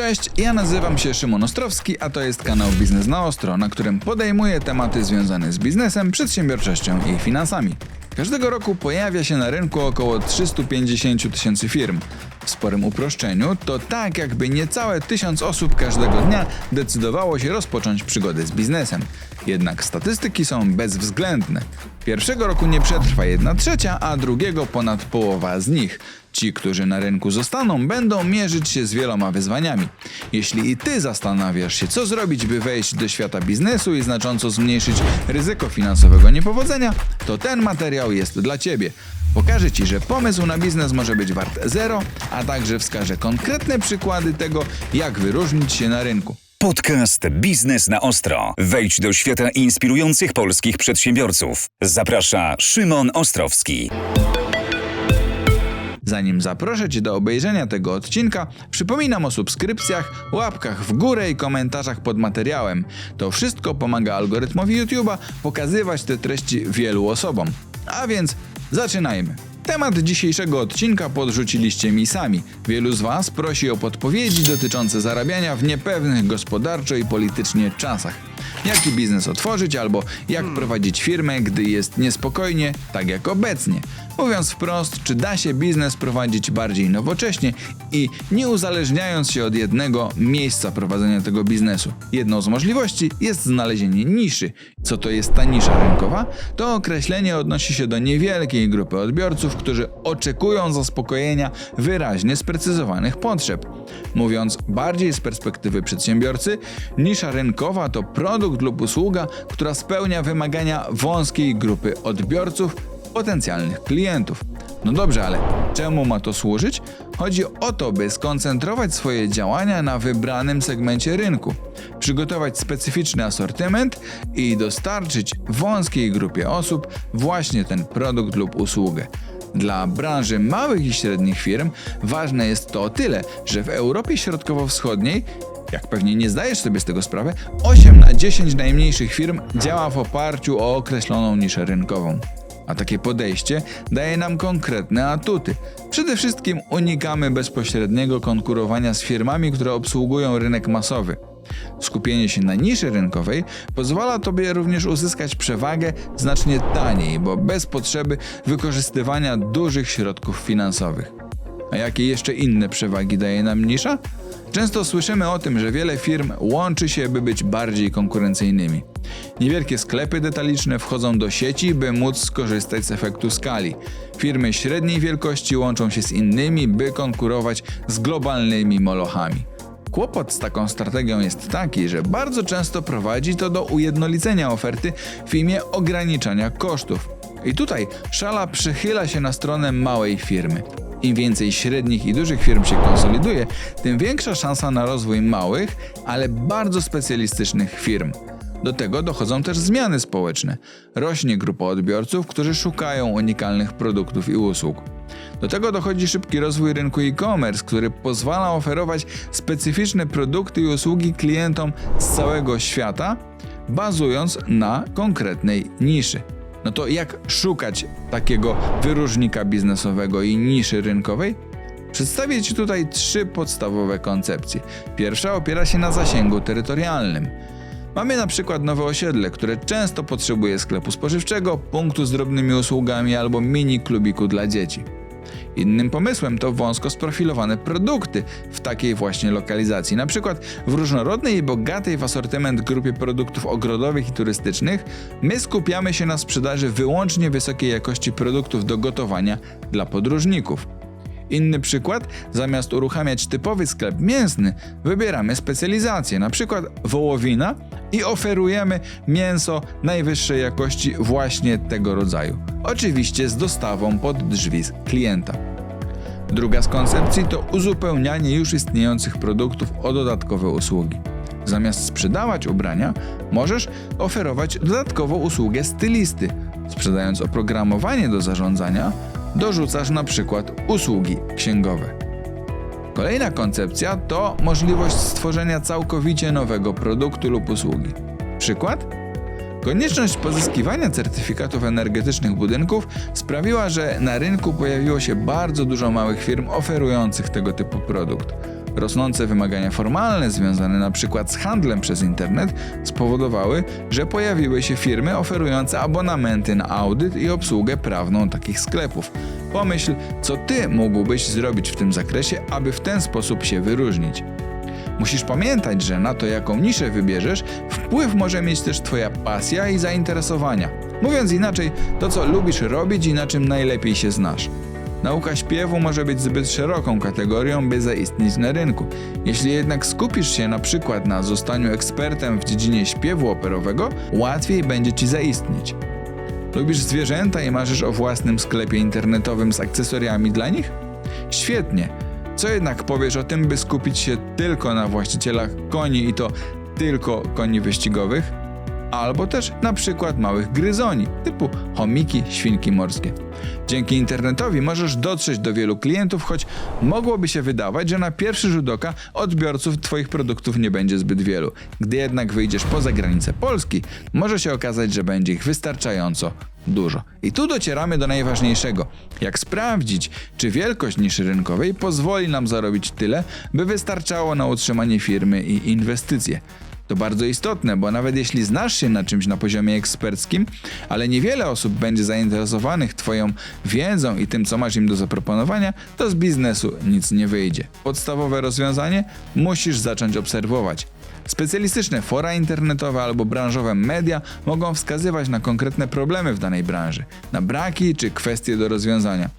Cześć, ja nazywam się Szymon Ostrowski, a to jest kanał Biznes na Ostro, na którym podejmuję tematy związane z biznesem, przedsiębiorczością i finansami. Każdego roku pojawia się na rynku około 350 tysięcy firm. W sporym uproszczeniu to tak, jakby niecałe tysiąc osób każdego dnia decydowało się rozpocząć przygodę z biznesem. Jednak statystyki są bezwzględne. Pierwszego roku nie przetrwa jedna trzecia, a drugiego ponad połowa z nich. Ci, którzy na rynku zostaną, będą mierzyć się z wieloma wyzwaniami. Jeśli i ty zastanawiasz się, co zrobić, by wejść do świata biznesu i znacząco zmniejszyć ryzyko finansowego niepowodzenia, to ten materiał jest dla ciebie. Pokażę ci, że pomysł na biznes może być wart zero, a także wskażę konkretne przykłady tego, jak wyróżnić się na rynku. Podcast Biznes na Ostro. Wejdź do świata inspirujących polskich przedsiębiorców. Zaprasza Szymon Ostrowski. Zanim zaproszę Cię do obejrzenia tego odcinka, przypominam o subskrypcjach, łapkach w górę i komentarzach pod materiałem. To wszystko pomaga algorytmowi YouTube'a pokazywać te treści wielu osobom. A więc zaczynajmy. Temat dzisiejszego odcinka podrzuciliście mi sami. Wielu z Was prosi o podpowiedzi dotyczące zarabiania w niepewnych gospodarczo i politycznie czasach. Jaki biznes otworzyć albo jak prowadzić firmę, gdy jest niespokojnie, tak jak obecnie. Mówiąc wprost, czy da się biznes prowadzić bardziej nowocześnie i nie uzależniając się od jednego miejsca prowadzenia tego biznesu. Jedną z możliwości jest znalezienie niszy. Co to jest ta nisza rynkowa? To określenie odnosi się do niewielkiej grupy odbiorców, którzy oczekują zaspokojenia wyraźnie sprecyzowanych potrzeb. Mówiąc bardziej z perspektywy przedsiębiorcy, nisza rynkowa to produkt lub usługa, która spełnia wymagania wąskiej grupy odbiorców potencjalnych klientów. No dobrze, ale czemu ma to służyć? Chodzi o to, by skoncentrować swoje działania na wybranym segmencie rynku, przygotować specyficzny asortyment i dostarczyć wąskiej grupie osób właśnie ten produkt lub usługę. Dla branży małych i średnich firm ważne jest to o tyle, że w Europie Środkowo-Wschodniej jak pewnie nie zdajesz sobie z tego sprawy, 8 na 10 najmniejszych firm działa w oparciu o określoną niszę rynkową. A takie podejście daje nam konkretne atuty. Przede wszystkim unikamy bezpośredniego konkurowania z firmami, które obsługują rynek masowy. Skupienie się na niszy rynkowej pozwala Tobie również uzyskać przewagę znacznie taniej, bo bez potrzeby wykorzystywania dużych środków finansowych. A jakie jeszcze inne przewagi daje nam nisza? Często słyszymy o tym, że wiele firm łączy się, by być bardziej konkurencyjnymi. Niewielkie sklepy detaliczne wchodzą do sieci, by móc skorzystać z efektu skali. Firmy średniej wielkości łączą się z innymi, by konkurować z globalnymi molochami. Kłopot z taką strategią jest taki, że bardzo często prowadzi to do ujednolicenia oferty w imię ograniczania kosztów. I tutaj szala przychyla się na stronę małej firmy. Im więcej średnich i dużych firm się konsoliduje, tym większa szansa na rozwój małych, ale bardzo specjalistycznych firm. Do tego dochodzą też zmiany społeczne. Rośnie grupa odbiorców, którzy szukają unikalnych produktów i usług. Do tego dochodzi szybki rozwój rynku e-commerce, który pozwala oferować specyficzne produkty i usługi klientom z całego świata, bazując na konkretnej niszy. No to jak szukać takiego wyróżnika biznesowego i niszy rynkowej? Przedstawię Ci tutaj trzy podstawowe koncepcje. Pierwsza opiera się na zasięgu terytorialnym. Mamy na przykład nowe osiedle, które często potrzebuje sklepu spożywczego, punktu z drobnymi usługami albo mini klubiku dla dzieci. Innym pomysłem to wąsko sprofilowane produkty w takiej właśnie lokalizacji. Na przykład w różnorodnej i bogatej w asortyment grupie produktów ogrodowych i turystycznych, my skupiamy się na sprzedaży wyłącznie wysokiej jakości produktów do gotowania dla podróżników. Inny przykład, zamiast uruchamiać typowy sklep mięsny, wybieramy specjalizację, przykład wołowina i oferujemy mięso najwyższej jakości właśnie tego rodzaju. Oczywiście z dostawą pod drzwi klienta. Druga z koncepcji to uzupełnianie już istniejących produktów o dodatkowe usługi. Zamiast sprzedawać ubrania, możesz oferować dodatkową usługę stylisty. Sprzedając oprogramowanie do zarządzania, dorzucasz na przykład usługi księgowe. Kolejna koncepcja to możliwość stworzenia całkowicie nowego produktu lub usługi. Przykład? Konieczność pozyskiwania certyfikatów energetycznych budynków sprawiła, że na rynku pojawiło się bardzo dużo małych firm oferujących tego typu produkt. Rosnące wymagania formalne związane przykład z handlem przez internet spowodowały, że pojawiły się firmy oferujące abonamenty na audyt i obsługę prawną takich sklepów. Pomyśl, co ty mógłbyś zrobić w tym zakresie, aby w ten sposób się wyróżnić. Musisz pamiętać, że na to, jaką niszę wybierzesz, wpływ może mieć też Twoja pasja i zainteresowania. Mówiąc inaczej, to co lubisz robić i na czym najlepiej się znasz. Nauka śpiewu może być zbyt szeroką kategorią, by zaistnieć na rynku. Jeśli jednak skupisz się na przykład na zostaniu ekspertem w dziedzinie śpiewu operowego, łatwiej będzie ci zaistnieć. Lubisz zwierzęta i marzysz o własnym sklepie internetowym z akcesoriami dla nich? Świetnie. Co jednak powiesz o tym, by skupić się tylko na właścicielach koni i to tylko koni wyścigowych? Albo też na przykład małych gryzoni, typu chomiki, świnki morskie. Dzięki internetowi możesz dotrzeć do wielu klientów, choć mogłoby się wydawać, że na pierwszy rzut oka odbiorców Twoich produktów nie będzie zbyt wielu. Gdy jednak wyjdziesz poza granice Polski, może się okazać, że będzie ich wystarczająco dużo. I tu docieramy do najważniejszego. Jak sprawdzić, czy wielkość niszy rynkowej pozwoli nam zarobić tyle, by wystarczało na utrzymanie firmy i inwestycje. To bardzo istotne, bo nawet jeśli znasz się na czymś na poziomie eksperckim, ale niewiele osób będzie zainteresowanych Twoją wiedzą i tym, co masz im do zaproponowania, to z biznesu nic nie wyjdzie. Podstawowe rozwiązanie musisz zacząć obserwować. Specjalistyczne fora internetowe albo branżowe media mogą wskazywać na konkretne problemy w danej branży, na braki czy kwestie do rozwiązania.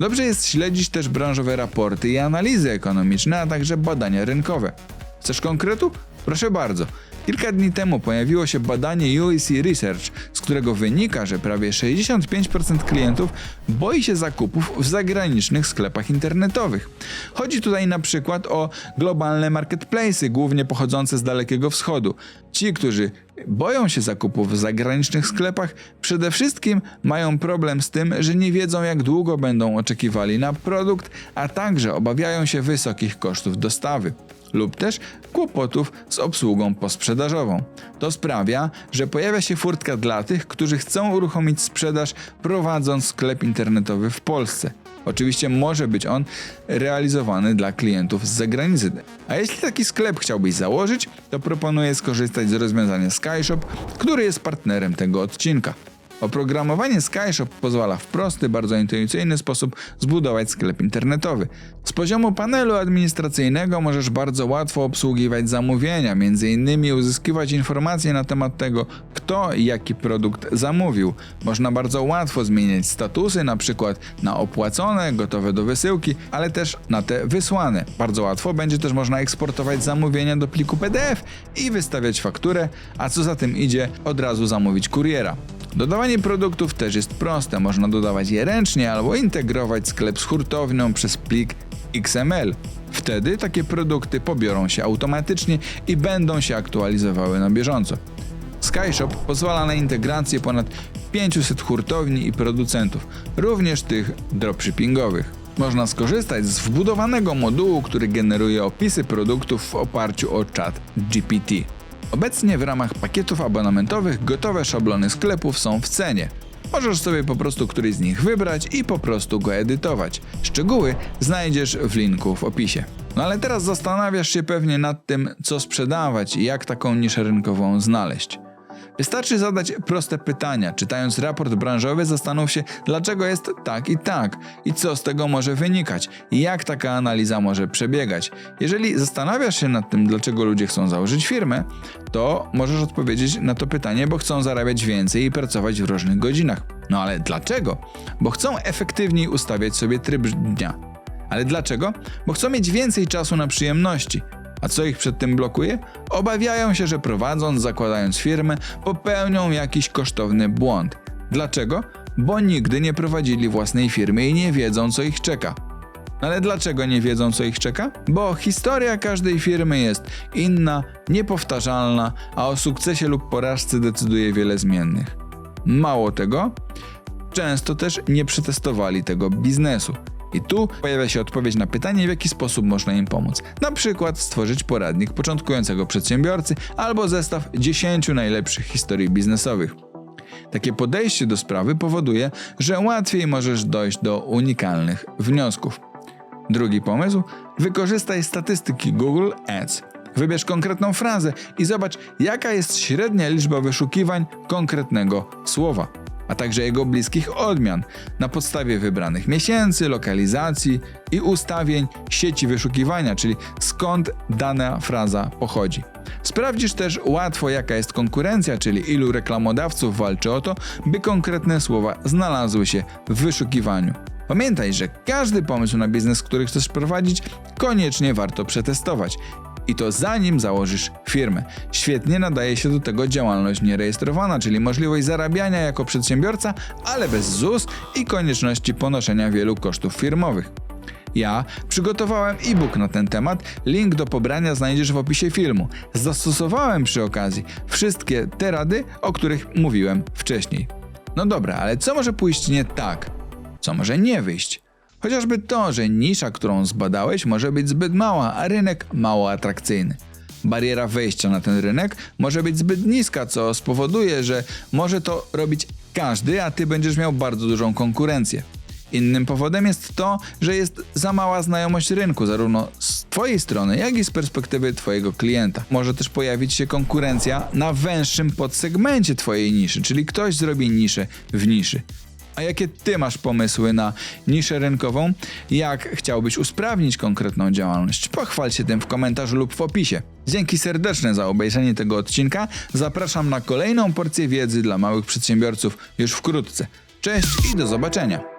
Dobrze jest śledzić też branżowe raporty i analizy ekonomiczne, a także badania rynkowe. Chcesz konkretu? Proszę bardzo. Kilka dni temu pojawiło się badanie UEC Research, z którego wynika, że prawie 65% klientów boi się zakupów w zagranicznych sklepach internetowych. Chodzi tutaj na przykład o globalne marketplace'y, głównie pochodzące z Dalekiego Wschodu. Ci, którzy boją się zakupów w zagranicznych sklepach, przede wszystkim mają problem z tym, że nie wiedzą, jak długo będą oczekiwali na produkt, a także obawiają się wysokich kosztów dostawy lub też kłopotów z obsługą posprzedażową. To sprawia, że pojawia się furtka dla tych, którzy chcą uruchomić sprzedaż prowadząc sklep internetowy w Polsce. Oczywiście może być on realizowany dla klientów z zagranicy. A jeśli taki sklep chciałbyś założyć, to proponuję skorzystać z rozwiązania SkyShop, który jest partnerem tego odcinka. Oprogramowanie SkyShop pozwala w prosty, bardzo intuicyjny sposób zbudować sklep internetowy. Z poziomu panelu administracyjnego możesz bardzo łatwo obsługiwać zamówienia, m.in. uzyskiwać informacje na temat tego, kto i jaki produkt zamówił. Można bardzo łatwo zmieniać statusy, na przykład na opłacone, gotowe do wysyłki, ale też na te wysłane. Bardzo łatwo będzie też można eksportować zamówienia do pliku PDF i wystawiać fakturę, a co za tym idzie, od razu zamówić kuriera. Dodawanie produktów też jest proste, można dodawać je ręcznie albo integrować sklep z hurtownią przez plik XML. Wtedy takie produkty pobiorą się automatycznie i będą się aktualizowały na bieżąco. SkyShop pozwala na integrację ponad 500 hurtowni i producentów, również tych dropshippingowych. Można skorzystać z wbudowanego modułu, który generuje opisy produktów w oparciu o czat GPT. Obecnie w ramach pakietów abonamentowych gotowe szablony sklepów są w cenie. Możesz sobie po prostu któryś z nich wybrać i po prostu go edytować. Szczegóły znajdziesz w linku w opisie. No ale teraz zastanawiasz się pewnie nad tym, co sprzedawać i jak taką niszę rynkową znaleźć. Wystarczy zadać proste pytania. Czytając raport branżowy, zastanów się, dlaczego jest tak i tak, i co z tego może wynikać, i jak taka analiza może przebiegać. Jeżeli zastanawiasz się nad tym, dlaczego ludzie chcą założyć firmę, to możesz odpowiedzieć na to pytanie, bo chcą zarabiać więcej i pracować w różnych godzinach. No ale dlaczego? Bo chcą efektywniej ustawiać sobie tryb dnia. Ale dlaczego? Bo chcą mieć więcej czasu na przyjemności. A co ich przed tym blokuje? Obawiają się, że prowadząc, zakładając firmę, popełnią jakiś kosztowny błąd. Dlaczego? Bo nigdy nie prowadzili własnej firmy i nie wiedzą, co ich czeka. Ale dlaczego nie wiedzą, co ich czeka? Bo historia każdej firmy jest inna, niepowtarzalna, a o sukcesie lub porażce decyduje wiele zmiennych. Mało tego, często też nie przetestowali tego biznesu. I tu pojawia się odpowiedź na pytanie, w jaki sposób można im pomóc. Na przykład stworzyć poradnik początkującego przedsiębiorcy albo zestaw 10 najlepszych historii biznesowych. Takie podejście do sprawy powoduje, że łatwiej możesz dojść do unikalnych wniosków. Drugi pomysł: wykorzystaj statystyki Google Ads. Wybierz konkretną frazę i zobacz, jaka jest średnia liczba wyszukiwań konkretnego słowa, a także jego bliskich odmian na podstawie wybranych miesięcy, lokalizacji i ustawień sieci wyszukiwania, czyli skąd dana fraza pochodzi. Sprawdzisz też łatwo, jaka jest konkurencja, czyli ilu reklamodawców walczy o to, by konkretne słowa znalazły się w wyszukiwaniu. Pamiętaj, że każdy pomysł na biznes, który chcesz prowadzić, koniecznie warto przetestować. I to zanim założysz firmę. Świetnie nadaje się do tego działalność nierejestrowana, czyli możliwość zarabiania jako przedsiębiorca, ale bez ZUS i konieczności ponoszenia wielu kosztów firmowych. Ja przygotowałem e-book na ten temat, link do pobrania znajdziesz w opisie filmu. Zastosowałem przy okazji wszystkie te rady, o których mówiłem wcześniej. No dobra, ale co może pójść nie tak? Co może nie wyjść? Chociażby to, że nisza, którą zbadałeś, może być zbyt mała, a rynek mało atrakcyjny. Bariera wejścia na ten rynek może być zbyt niska, co spowoduje, że może to robić każdy, a ty będziesz miał bardzo dużą konkurencję. Innym powodem jest to, że jest za mała znajomość rynku, zarówno z Twojej strony, jak i z perspektywy Twojego klienta. Może też pojawić się konkurencja na węższym podsegmencie Twojej niszy, czyli ktoś zrobi niszę w niszy. A jakie Ty masz pomysły na niszę rynkową? Jak chciałbyś usprawnić konkretną działalność? Pochwal się tym w komentarzu lub w opisie. Dzięki serdeczne za obejrzenie tego odcinka. Zapraszam na kolejną porcję wiedzy dla małych przedsiębiorców już wkrótce. Cześć i do zobaczenia.